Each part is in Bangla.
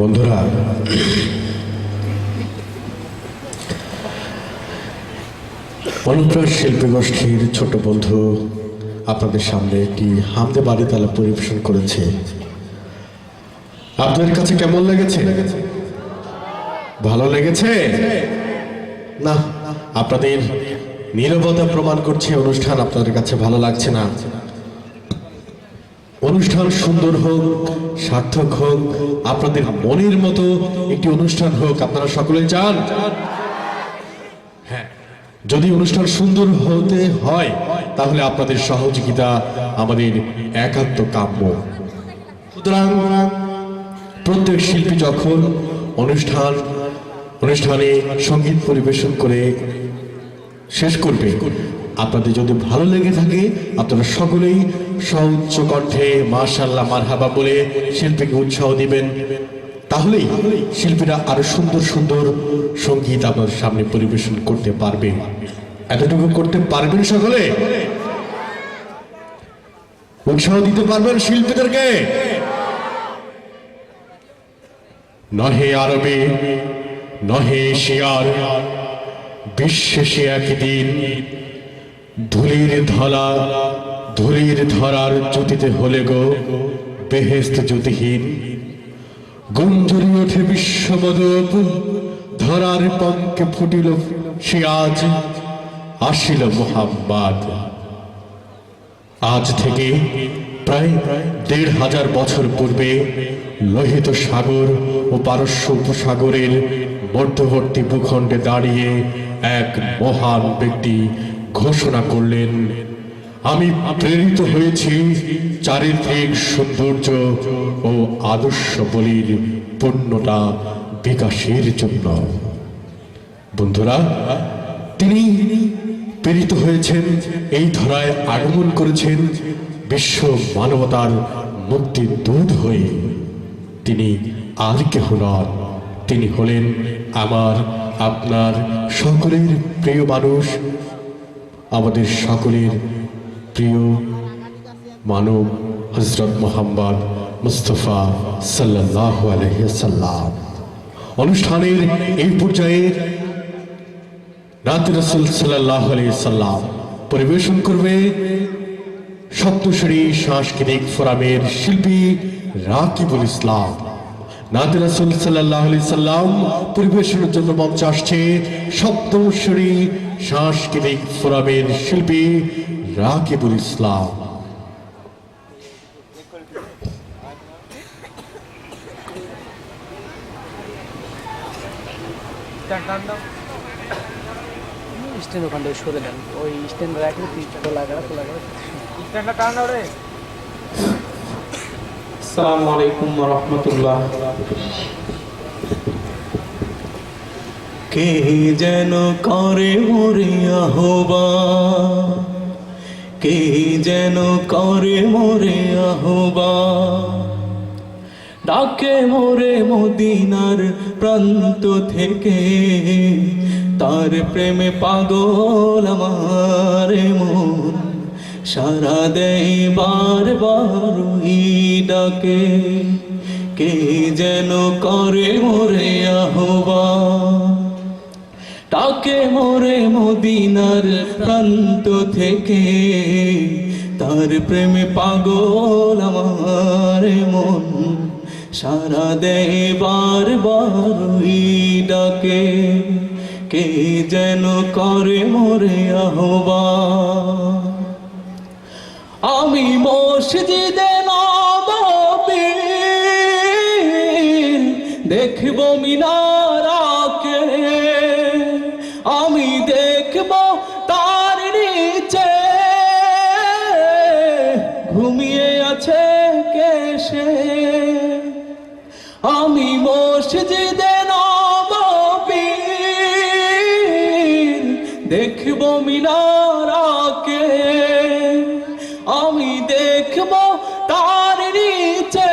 বন্ধুরা, অনুপ্রাস শিল্পী গোষ্ঠীর ছোট বন্ধু আপনাদের সামনে একটি হামদে বাড়ি তালা পরিবেশন করেছে। আপনাদের কাছে কেমন লেগেছে? ভালো লেগেছে? না, আপনাদের নীরবতা প্রমাণ করছে অনুষ্ঠান আপনাদের কাছে ভালো লাগছে না। অনুষ্ঠান সুন্দর হোক, সার্থক হোক, আপনাদের মনের মতো একটি অনুষ্ঠান হোক, আপনারা সকলে চান? হ্যাঁ যদি অনুষ্ঠান সুন্দর হতে হয়, তাহলে আপনাদের সহযোগিতা আমাদের একান্ত কাম্য। সুতরাং, প্রত্যেক শিল্পী যখন অনুষ্ঠান, অনুষ্ঠানে সংগীত পরিবেশন করে শেষ করবে আপনাদের যদি ভালো লেগে থাকে, আপনারা সকলেই সৌচ্চ কণ্ঠে মার্শাল্লাহ মারহাবা বলে শিল্পীকে উৎসাহ দিবেন। তাহলেই শিল্পীরা আরও সুন্দর সুন্দর সংগীত আপনার সামনে পরিবেশন করতে পারবে। এতটুকু করতে পারবেন সকলে? উৎসাহ দিতে পারবেন শিল্পীদেরকে? নহে আরবে, নহে এশিয়ার বিশ্বে সে একদিন ধুলির ধলা ধুলির ধরার জ্যোতিতে হলে গো বেহেস্ত জ্যোতিহীন। গুঞ্জরি ওঠে বিশ্বমদপ, ধরার পঙ্কে ফুটিল সে আজ, আসিল মোহাম্মদ। আজ থেকে প্রায় দেড় হাজার বছর পূর্বে লোহিত সাগর ও পারস্য উপসাগরের মধ্যবর্তী ভূখণ্ডে দাঁড়িয়ে এক মহান ব্যক্তি ঘোষণা করলেন, আমি প্রেরিত হয়েছি চারিত্রিক সৌন্দর্য ও আদর্শ বলির পূর্ণতা বিকাশের জন্য। বন্ধুরা, তিনি প্রেরিত হয়েছেন, এই ধরায় আগমন করেছেন বিশ্ব মানবতার মুক্তির দুধ হয়ে। তিনি আর কেহ নন, তিনি হলেন আমার, আপনার সকলের প্রিয় মানুষ আমাদের সকলের প্রিয় মানব হজরত মোহাম্মদ মুস্তফা সাল্লাহ আলহিসাল্লাম অনুষ্ঠানের এই পর্যায়ে রাত রসুল সাল্লাহ সাল্লাম পরিবেশন করবে সপ্তশ্রী সাংস্কৃতিক ফোরামের শিল্পী রাকিবুল ইসলাম। নাত সাল্লাহ সাল্লাম পরিবেশনের জন্য মঞ্চ আসছে সপ্তশ্রী সাংস্কৃতিক ফোরামের শিল্পী রাকিবুল ইসলাম। স্ট্যান্ড ওখান থেকে সরে দেন। ওই স্ট্যান্ড রাখলে তুই খোলা গেলা খোলা গেলা স্ট্যান্ডটা টান রে। আসসালামু আলাইকুম রহমতুল্লাহ। কে যেন করে মরে আহবা? কে যেন করে মরে আহবা? ডাকে মোরে মদিনার প্রান্ত থেকে, তার প্রেমে পাগল আমার মন। সারা দেয় বারবার ডাকে, কে যেন করে মোরে আহবা? ডাকে মোরে মদিনার প্রান্ত থেকে। তার প্রেমে পাগল আমার মন। সারা দেয় বারবার ওই ডাকে। কে যেন করে মোরে আহবা আমি মসজিদে নববী দেখব মিনারাকে আছে কেসে আমি মসজিদে নববী দেখব মিনারাকে আমি দেখব তার নিচে,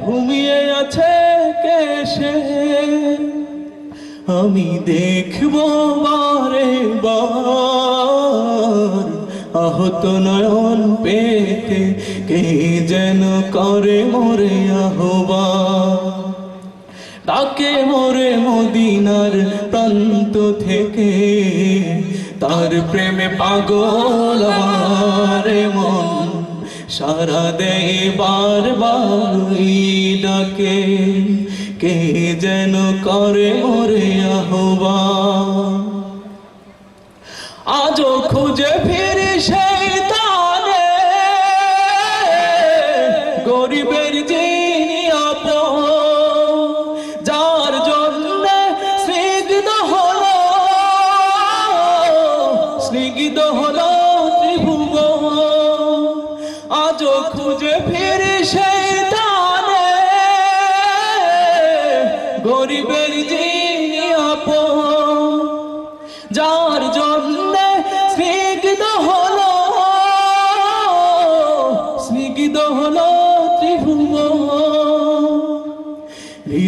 ঘুমিয়ে আছে কেসে আমি দেখব বারে বার আহত নয়ন পেতে, কে যেন করে মোরে আহবা ডাকে মোরে মদিনার প্রান্ত থেকে, তার প্রেমে পাগল আমারে মন। সারা দেয় বারবার ডাকে, কে যেন করে মোরে আহবা আজও খুঁজে ফিরে সেই তানে গরিবের যিনি আপন যার জন্য স্নিগ্ধ হলো স্নিগ্ধ হলো ত্রিভুবন আজও খুঁজে ফিরে সেই তানে গরিবের যিনি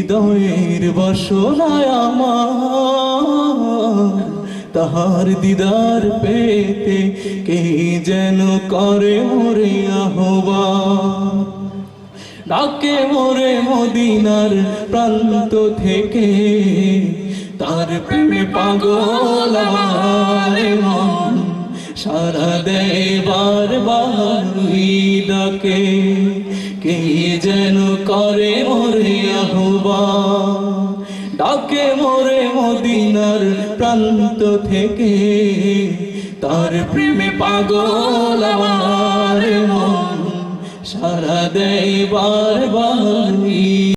হৃদয়ের বসনায় আমার, তাহার দিদার পেতে কে যেন করে মোরে আহবা ডাকে মোরে মদিনার প্রান্ত থেকে, তার প্রেমে পাগল সারা দেয় বারবার ওই ডাকে। কে যেন করে মরে আহবা ডাকে মোরে মদিনার প্রান্ত থেকে। তার প্রেমে পাগল সারা দেয় বারবার